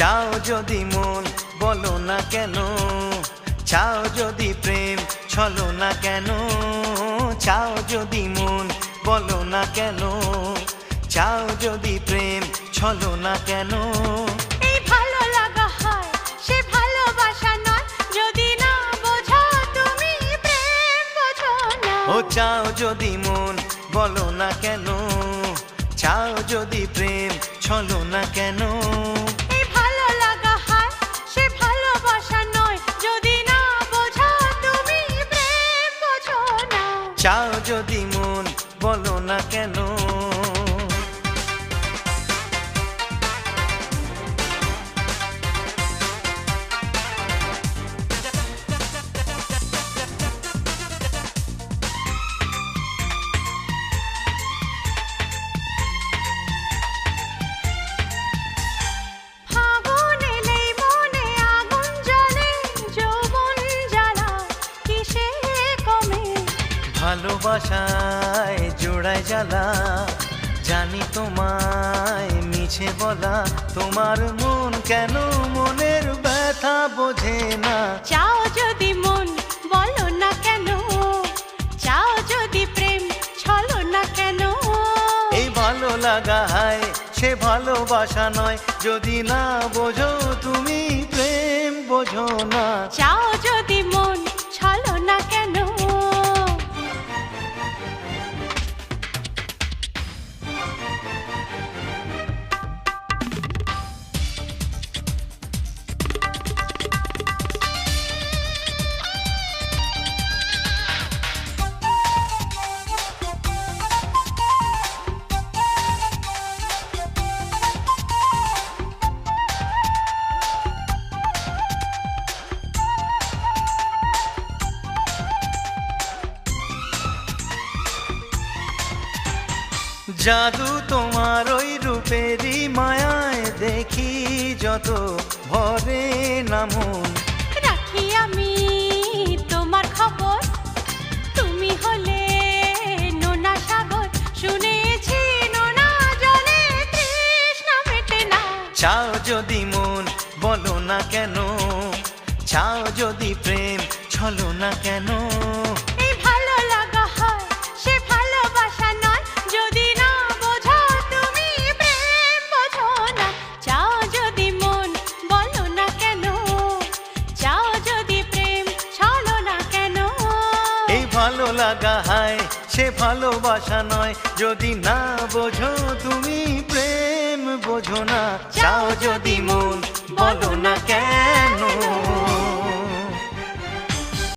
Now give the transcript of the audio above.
চাও যদি মন বলো না কেন? চাও যদি প্রেম ছলো না কেন? চাও যদি মন বলো না কেন? চাও যদি প্রেম ছলো না কেন? ও চাও যদি মন বলো না কেন? চাও যদি প্রেম ছলো না কেন? যদি মন বলো না কেন? ভালোবাসায় জোড়ায় জ্বালা জানি তোমায় মিছে বলা তোমার মন কেন মনের ব্যথা বোঝে না? চাও যদি মন বলো না কেন? চাও যদি প্রেম ছলো না কেন? এই ভালো লাগা হয় সে ভালোবাসা নয় যদি না বোঝো তুমি প্রেম বোঝো না। চাও জাদু তোমার ওই রূপেরই মায়ায় দেখি যত ভরে না মন। রাখি আমি তোমার খবর। তুমি হলে নোনা সাগর। শুনেছি নোনা জলে তৃষ্ণা মেটে না। চাও যদি মন বলো না কেন। চাও যদি প্রেম ছলো না কেন। লাগা হায় সে ভালোবাসা নয়। যদি না বোঝো, তুমি প্রেম বোঝো না। চাও যদি মন, বলো না কেন?